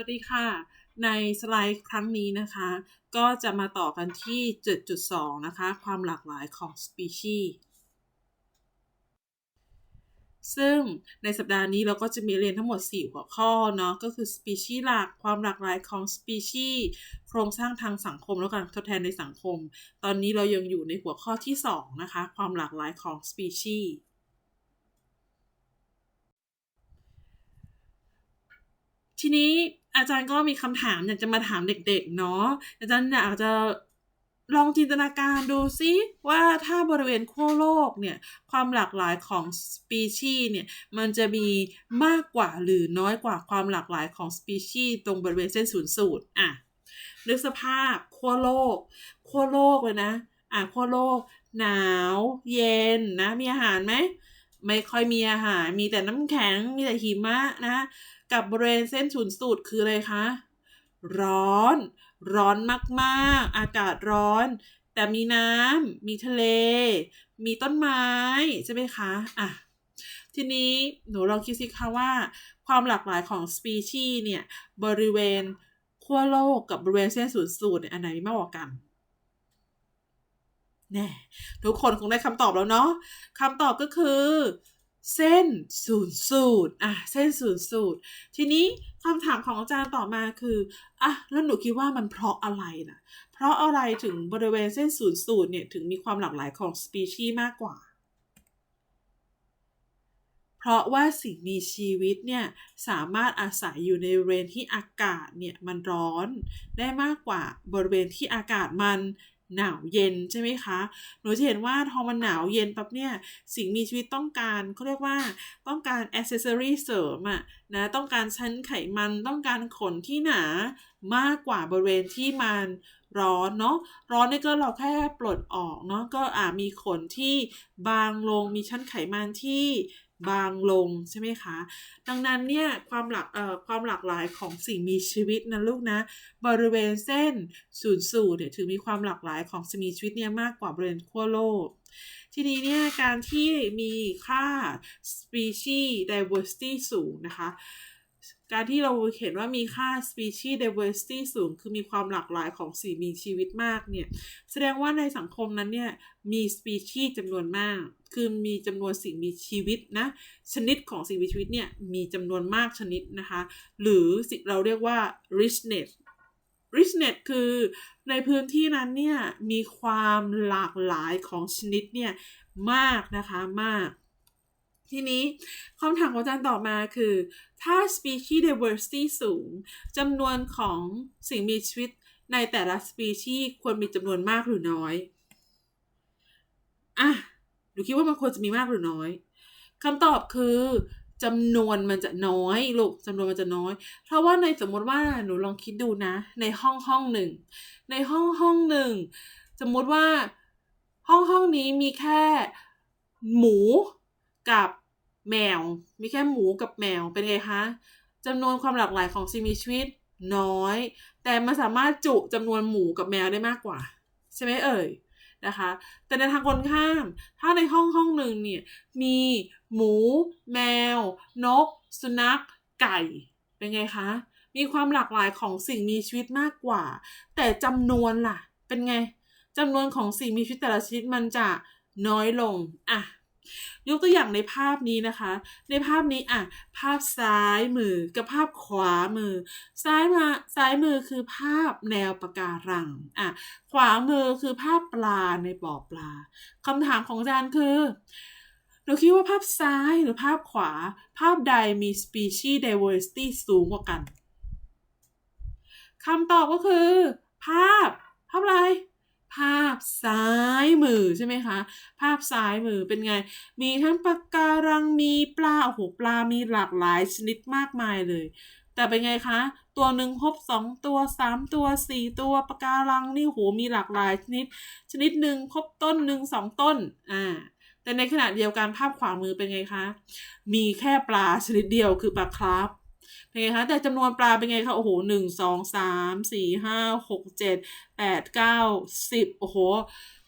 วัสดีค่ะ ในสไลด์ครั้งนี้นะคะ ก็จะมาต่อกันที่ 7.2 นะคะ ความหลากหลายของสปีชีส์ซึ่งในสัปดาห์นี้เราก็จะมีเรียนทั้งหมด 4 หัวข้อเนาะก็คือสปีชีส์หลัก ความหลากหลายของสปีชีส์โครงสร้างทางสังคมแล้วการทดแทนในสังคม ตอนนี้เรายังอยู่ในหัวข้อที่ 2 นะคะ ความหลากหลายของสปีชีส์ทีนี้ อาจารย์ก็มีคำถามอยากจะมาถามเด็กๆเนาะอาจารย์อยากจะลองจินตนาการดูซิว่าถ้าบริเวณขั้วโลกเนี่ยความหลากหลายของสปีชีส์เนี่ยมันจะมีมากกว่าหรือน้อยกว่าความหลากหลายของสปีชีส์ตรงบริเวณเส้นศูนย์สูตรอะนึกสภาพขั้วโลกขั้วโลกเลยนะอะขั้วโลก หนาว เย็นนะมีอาหารไหมไม่ค่อยมีอาหารมีแต่น้ำแข็งมีแต่หิมะนะ กับบริเวณเส้นศูนย์สูตรคืออะไรคะ ร้อน ร้อนมากๆ อากาศร้อน แต่มีน้ำมีทะเล มีต้นไม้ใช่ไหมคะอะทีนี้หนูลองคิดสิคะว่า ความหลากหลายของสปีชีส์เนี่ย บริเวณขั้วโลกกับบริเวณเส้นศูนย์สูตรเนี่ยอันไหนมีมากกว่ากันแน่ทุกคนคงได้คำตอบแล้วเนาะคำตอบก็คือ เส้นศูนย์สูตรอะเส้นศูนย์สูตร ทีนี้คำถามของอาจารย์ต่อมาคืออะแล้วหนูคิดว่ามันเพราะอะไรนะเพราะอะไรถึงบริเวณเส้นศูนย์สูตรเนี่ยถึงมีความหลากหลายของสปีชีส์มากกว่า เพราะว่าสิ่งมีชีวิตเนี่ยสามารถอาศัยอยู่ในบริเวณที่อากาศเนี่ยมันร้อน ได้มากกว่าบริเวณที่อากาศมัน หนาวเย็นใช่ไหมคะหนูจะเห็นว่าพอมันหนาวเย็นปั๊บเนี่ยสิ่งมีชีวิตต้องการเขาเรียกว่าต้องการอ c เซ s ซอรี่เสริมอะนะต้องการชั้นไขมันต้องการขนที่หนามากกว่าบริเวณที่มันร้อนเนาะร้อนนี่ก็เราแค่ปลดออกเนาะก็อามีขนที่บางลงมีชั้นไขมันที่ บางลงใช่ไหมคะ ดังนั้นเนี่ยความหลากเอ่อความหลากหลายของสิ่งมีชีวิตนะลูกนะ บริเวณเส้นศูนย์สูตรเนี่ยถือมีความหลากหลายของสิ่งมีชีวิตเนี่ยมากกว่าบริเวณขั้วโลก ทีนี้เนี่ยการที่มีค่า species diversity สูงนะคะ การที่เราเห็นว่ามีค่า species diversity สูง คือมีความหลากหลายของสิ่งมีชีวิตมากเนี่ย แสดงว่าในสังคมนั้นเนี่ย มี species จำนวนมาก คือมีจำนวนสิ่งมีชีวิตนะ ชนิดของสิ่งมีชีวิตเนี่ย มีจำนวนมากชนิดนะคะ หรือสิ่งเราเรียกว่า richness richness คือในพื้นที่นั้นเนี่ย มีความหลากหลายของชนิดเนี่ย มากนะคะมาก ทีนี้คำถามของอาจารย์ต่อมาคือ ถ้า species diversity สูงจำนวนของสิ่งมีชีวิตในแต่ละ species ควรมีจำนวนมากหรือน้อย อะหนูคิดว่ามันควรจะมีมากหรือน้อยคำตอบคือจำนวนมันจะน้อยลูกจำนวนมันจะน้อย เพราะว่าในสมมติว่าหนูลองคิดดูนะ ในห้องห้องหนึ่ง ในห้องห้องหนึ่ง สมมติว่าห้องห้องนี้มีแค่หมู กับแมว มีแค่หมูกับแมว เป็นไงคะจำนวนความหลากหลายของสิ่งมีชีวิตน้อย แต่มันสามารถจุจำนวนหมูกับแมวได้มากกว่า ใช่ไหมเอ่ยนะคะ แต่ในทางคนข้าม ถ้าในห้องห้องหนึ่งเนี่ยมีหมู แมว นก สุนัข ไก่เป็นไงคะ มีความหลากหลายของสิ่งมีชีวิตมากกว่า แต่จำนวนล่ะ เป็นไงจำนวนของสิ่งมีชีวิตแต่ละชนิดมันจะน้อยลง อะ ยกตัวอย่างในภาพนี้นะคะ ในภาพนี้อะภาพซ้ายมือกับภาพขวามือ ซ้ายมาซ้ายมือคือภาพแนวปะการังอะขวามือคือภาพปลาในบ่อปลาคำถามของอาจารย์คือหนูคิดว่าภาพซ้ายหรือภาพขวา ภาพใดมี species diversity สูงกว่ากันคำตอบก็คือ ภาพ ภาพอะไร ภาพซ้ายมือใช่ไหมคะ ภาพซ้ายมือเป็นไง มีทั้งปะการังมีปลาโอ้โหปลามีหลากหลายชนิดมากมายเลย แต่เป็นไงคะ ตัวหนึ่งพบสองตัวสามตัวสี่ตัวปะการังนี่โหมีหลากหลายชนิด ชนิดหนึ่งพบต้นหนึ่งสองต้นอ่าแต่ในขณะเดียวกันภาพขวามือเป็นไงคะ มีแค่ปลาชนิดเดียวคือปลาคราฟ เป็นไงคะแต่จำนวนปลาเป็นไงคะโอ้โหหนึ่งสองสามสี่ห้าหกเจ็ดแปดเก้าสิบโอ้โห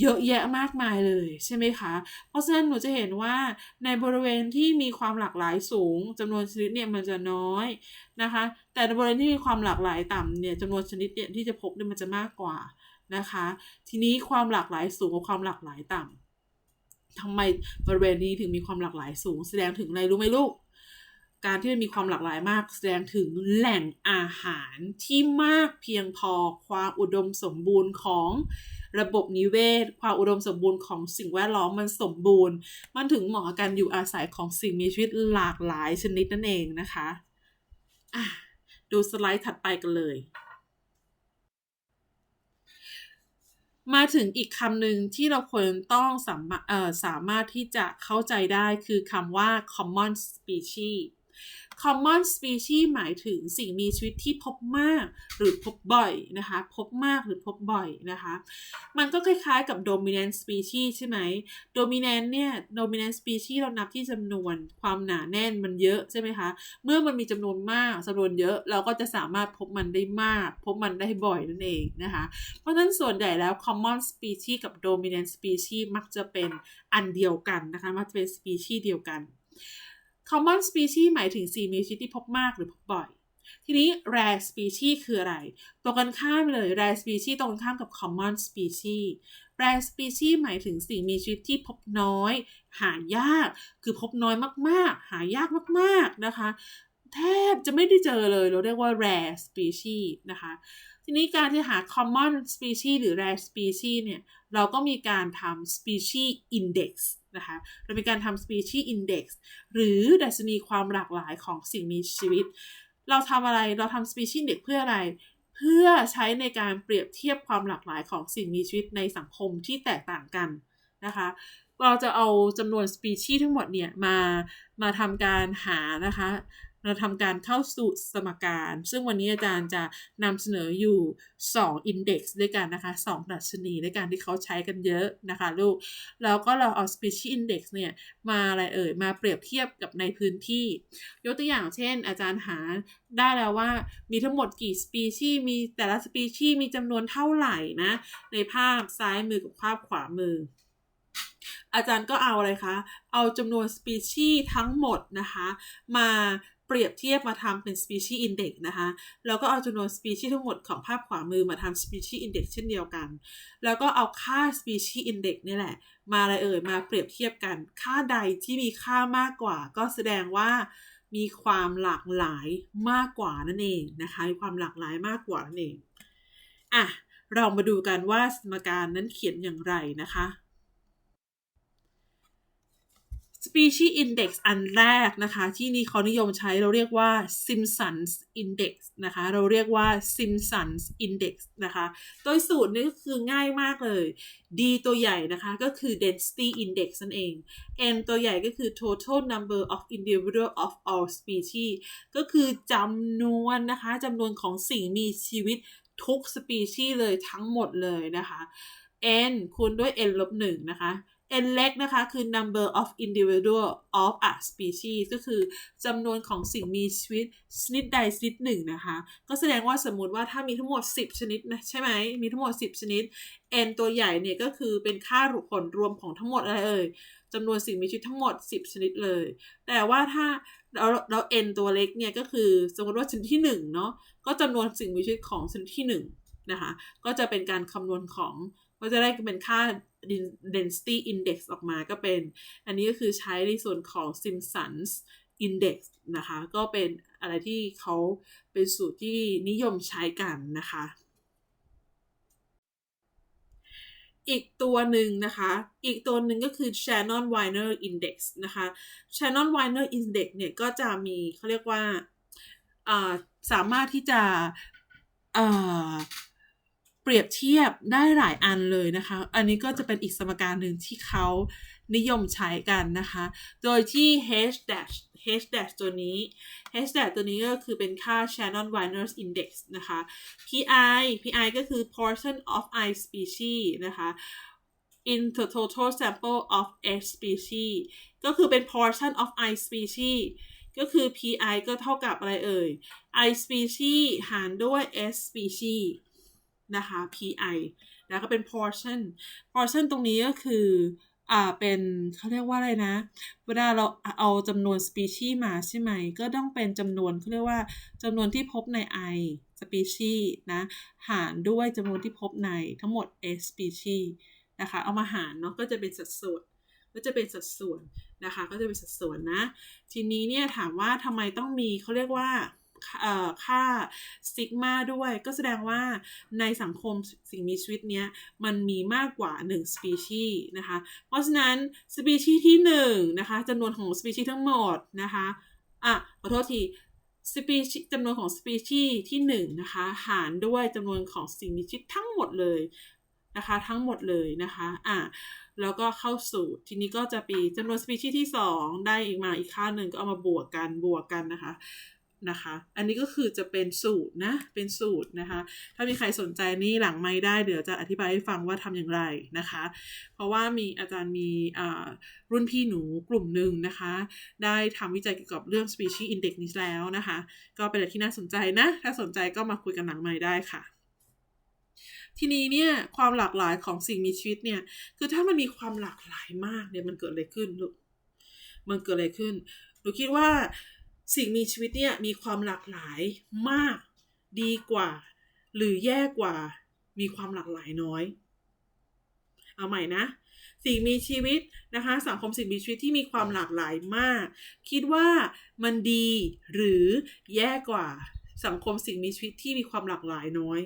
เยอะแยะมากมายเลยใช่ไหมคะ เพราะฉะนั้นหนูจะเห็นว่าในบริเวณที่มีความหลากหลายสูงจำนวนชนิดเนี่ยมันจะน้อยนะคะ แต่ในบริเวณที่มีความหลากหลายต่ำเนี่ยจำนวนชนิดเนี่ยที่จะพบเนี่ยมันจะมากกว่านะคะ ทีนี้ความหลากหลายสูงกับความหลากหลายต่ำทำไมบริเวณนี้ถึงมีความหลากหลายสูง แสดงถึงอะไรรู้ไหมลูก การที่มันมีความหลากหลายมาก แสดงถึงแหล่งอาหารที่มากเพียงพอความอุดมสมบูรณ์ของระบบนิเวศ ความอุดมสมบูรณ์ของสิ่งแวดล้อมมันสมบูรณ์ มันถึงเหมาะกับการอยู่อาศัยของสิ่งมีชีวิตหลากหลายชนิดนั่นเองนะคะอะดูสไลด์ถัดไปกันเลย มาถึงอีกคำหนึ่งที่เราควรต้องสามสามารถที่จะเข้าใจได้คือคำว่า common species common species หมายถึงสิ่งมีชีวิตที่พบมากหรือพบบ่อยนะคะ พบมากหรือพบบ่อยนะคะ มันก็คล้ายๆกับ dominant species ใช่ไหม dominant เนี่ย dominant species เรานับที่จำนวนความหนาแน่นมันเยอะใช่ไหมคะ เมื่อมันมีจำนวนมากจำนวนเยอะเราก็จะสามารถพบมันได้มาก พบมันได้บ่อยนั่นเองนะคะ เพราะฉะนั้นส่วนใหญ่แล้ว common species กับ dominant species มักจะเป็นอันเดียวกันนะคะ มักจะเป็น species เดียวกัน common species หมายถึงสิ่งมีชีวิตที่พบมากหรือพบบ่อย ทีนี้ rare species คืออะไร ตรงกันข้ามเลย rare species ตรงกันข้ามกับ common species rare species หมายถึงสิ่งมีชีวิตที่พบน้อย หายาก คือพบน้อยมากๆ หายากมากๆนะคะ แทบจะไม่ได้เจอเลย เราเรียกว่า rare species นะคะ ทีนี้การที่หา common species หรือ rare species เนี่ย เราก็มีการทำ species index นะคะ เรามีการทำ species index หรือดัชนีความหลากหลายของสิ่งมีชีวิต เราทำอะไร เราทำ species index เพื่ออะไร เพื่อใช้ในการเปรียบเทียบความหลากหลายของสิ่งมีชีวิตในสังคมที่แตกต่างกันนะคะเราจะเอาจำนวน species ทั้งหมดเนี่ยมามาทำการหานะคะ เราทำการเข้าสู่สมการ ซึ่งวันนี้อาจารย์จะนำเสนออยู่ 2 index ด้วยกันนะคะ 2 ดัชนีด้วยกันที่เขาใช้กันเยอะนะคะลูก แล้วก็เราเอา species index เนี่ยมาอะไรเอ่ย มาเปรียบเทียบกับในพื้นที่ ยกตัวอย่างเช่น อาจารย์หาได้แล้วว่ามีทั้งหมดกี่ species มีแต่ละ species มีจำนวนเท่าไหร่นะ ในภาพซ้ายมือกับภาพขวามืออาจารย์ก็เอาอะไรคะ เอาจำนวนสปีชีส์ทั้งหมดนะคะ มา เปรียบเทียบมาทำเป็น species index นะคะแล้วก็เอาจำนวน species ทั้งหมดของภาพขวามือมาทำ species index เช่นเดียวกัน แล้วก็เอาค่า species index นี่แหละ มาอะไรเอ่ยมาเปรียบเทียบกัน ค่าใดที่มีค่ามากกว่า ก็แสดงว่ามีความหลากหลายมากกว่านั่นเองนะคะมีความหลากหลายมากกว่านั่นเองอะเรามาดูกันว่าสมการนั้นเขียนอย่างไรนะคะ species index อันแรกนะคะ ที่นี่เขานิยมใช้เราเรียกว่า Simpsons index นะคะ เราเรียกว่า Simpsons index นะคะ โดยสูตรนี้ก็คือง่ายมากเลย D ตัวใหญ่นะคะ ก็คือ density index นั่นเอง N ตัวใหญ่ก็คือ total number of individual of all species ก็คือจำนวนนะคะจำนวนของสิ่งมีชีวิตทุกสปีชีส์เลยทั้งหมดเลยนะคะ n คูณด้วย n ลบ1นะคะ n เล็กนะคะ คือ number of individual of a species ก็คือจำนวนของสิ่งมีชีวิตชนิดใดชนิดหนึ่งนะคะ ก็แสดงว่าสมมติว่าถ้ามีทั้งหมด 10 ชนิดนะใช่ไหม มีทั้งหมด 10 ชนิด n ตัวใหญ่เนี่ยก็คือเป็นค่าผลรวมของทั้งหมดอะไรเอ่ยจำนวนสิ่งมีชีวิตทั้งหมด 10 ชนิดเลย แต่ว่าถ้าเราเรา n ตัวเล็กเนี่ยก็คือสมมติว่าชนิดที่1เนาะ ก็จำนวนสิ่งมีชีวิตของชนิดที่1นะคะ ก็จะเป็นการคำนวณของก็จะได้เป็นค่า density index ออกมาก็เป็น อันนี้ก็คือใช้ในส่วนของ Simpsons index นะคะ ก็เป็นอะไรที่เขาเป็นสูตรที่นิยมใช้กันนะคะ อีกตัวหนึ่งนะคะ อีกตัวหนึ่งก็คือ Shannon Weiner Index นะคะ Shannon Weiner Index เนี่ยก็จะมีเขาเรียกว่าสามารถที่จะ เปรียบเทียบได้หลายอันเลยนะคะ อันนี้ก็จะเป็นอีกสมการหนึ่งที่เขานิยมใช้กันนะคะ โดยที่ h dash h dash ตัวนี้ h dash ตัวนี้ก็คือเป็นค่า Shannon Weiner's Index นะคะ pi pi ก็คือ portion of i species นะคะ in the total sample of x species ก็คือเป็น portion of i species ก็คือ pi ก็เท่ากับอะไรเอ่ย i species หารด้วย s species นะคะ pi แล้วก็เป็น portion portion ตรงนี้ก็คืออ่าเป็นเขาเรียกว่าอะไรนะ เวลาเราเอาจำนวน species มาใช่ไหม ก็ต้องเป็นจำนวนเขาเรียกว่าจำนวนที่พบใน i species นะ หารด้วยจำนวนที่พบในทั้งหมด s species นะคะ เอามาหารเนาะก็จะเป็นสัดส่วนก็จะเป็นสัดส่วนนะคะ ก็จะเป็นสัดส่วนนะ ทีนี้เนี่ยถามว่าทำไมต้องมีเขาเรียกว่า ค่าซิกมาด้วย ก็แสดงว่าในสังคมสิ่งมีชีวิตเนี้ยมันมีมากกว่า1 species นะคะ เพราะฉะนั้น species ที่1นะคะจำนวนของ species ทั้งหมดนะคะอะขอโทษที species จำนวนของ species ที่1นะคะหารด้วยจำนวนของสิ่งมีชีวิตทั้งหมดเลยนะคะทั้งหมดเลยนะคะอะแล้วก็เข้าสู่ทีนี้ก็จะปีจำนวนสปีชีส์ที่ 2 ได้อีกมาอีกค่าหนึ่งก็เอามาบวกกันบวกกันนะคะ นะคะ อันนี้ก็คือจะเป็นสูตรนะ เป็นสูตรนะคะ ถ้ามีใครสนใจนี่หลังไม่ได้เดี๋ยวจะอธิบายให้ฟังว่าทำอย่างไรนะคะ เพราะว่ามีอาจารย์มีรุ่นพี่หนูกลุ่มหนึ่งนะคะ ได้ทำวิจัยเกี่ยวกับเรื่อง species index นี้แล้วนะคะ ก็เป็นอะไรที่น่าสนใจนะ ถ้าสนใจก็มาคุยกันหลังไม่ได้ค่ะทีนี้เนี่ยความหลากหลายของสิ่งมีชีวิตเนี่ยคือถ้ามันมีความหลากหลายมากเนี่ยมันเกิดอะไรขึ้นลูกมันเกิดอะไรขึ้นหนูคิดว่า สิ่งมีชีวิตเนี่ยมีความหลากหลายมาก ดีกว่า หรือแย่กว่า มีความหลากหลายน้อย เอาใหม่นะ สิ่งมีชีวิตนะคะ สังคมสิ่งมีชีวิตที่มีความหลากหลายมาก คิดว่ามันดีหรือแย่กว่าสังคมสิ่งมีชีวิตที่มีความหลากหลายน้อย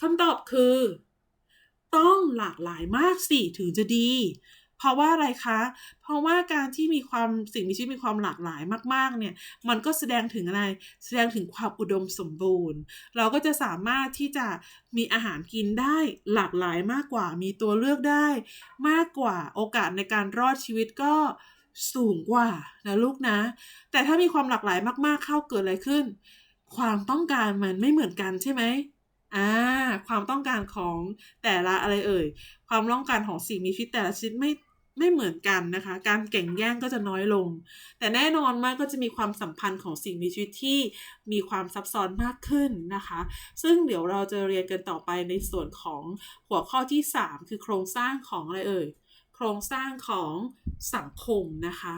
คำตอบคือ ต้องหลากหลายมากสิถึงจะดี เพราะว่าอะไรคะ เพราะว่าการที่มีความสิ่งมีชีวิตมีความหลากหลายมาก ๆ เนี่ย มันก็แสดงถึงอะไร แสดงถึงความอุดมสมบูรณ์ เราก็จะสามารถที่จะมีอาหารกินได้หลากหลายมากกว่า มีตัวเลือกได้มากกว่า โอกาสในการรอดชีวิตก็สูงกว่านะลูกนะ แต่ถ้ามีความหลากหลายมากๆ เข้าเกิดอะไรขึ้น ความต้องการมันไม่เหมือนกันใช่ไหมอ่าความต้องการของแต่ละอะไรเอ่ย ความต้องการของสิ่งมีชีวิตแต่ละชนิดไม่ ไม่เหมือนกันนะคะ การแข่งแย่งก็จะน้อยลง แต่แน่นอนมากก็จะมีความสัมพันธ์ของสิ่งมีชีวิตที่มีความซับซ้อนมากขึ้นนะคะ ซึ่งเดี๋ยวเราจะเรียนกันต่อไปในส่วนของหัวข้อที่ 3 คือโครงสร้างของอะไรเอ่ย โครงสร้างของสังคมนะคะ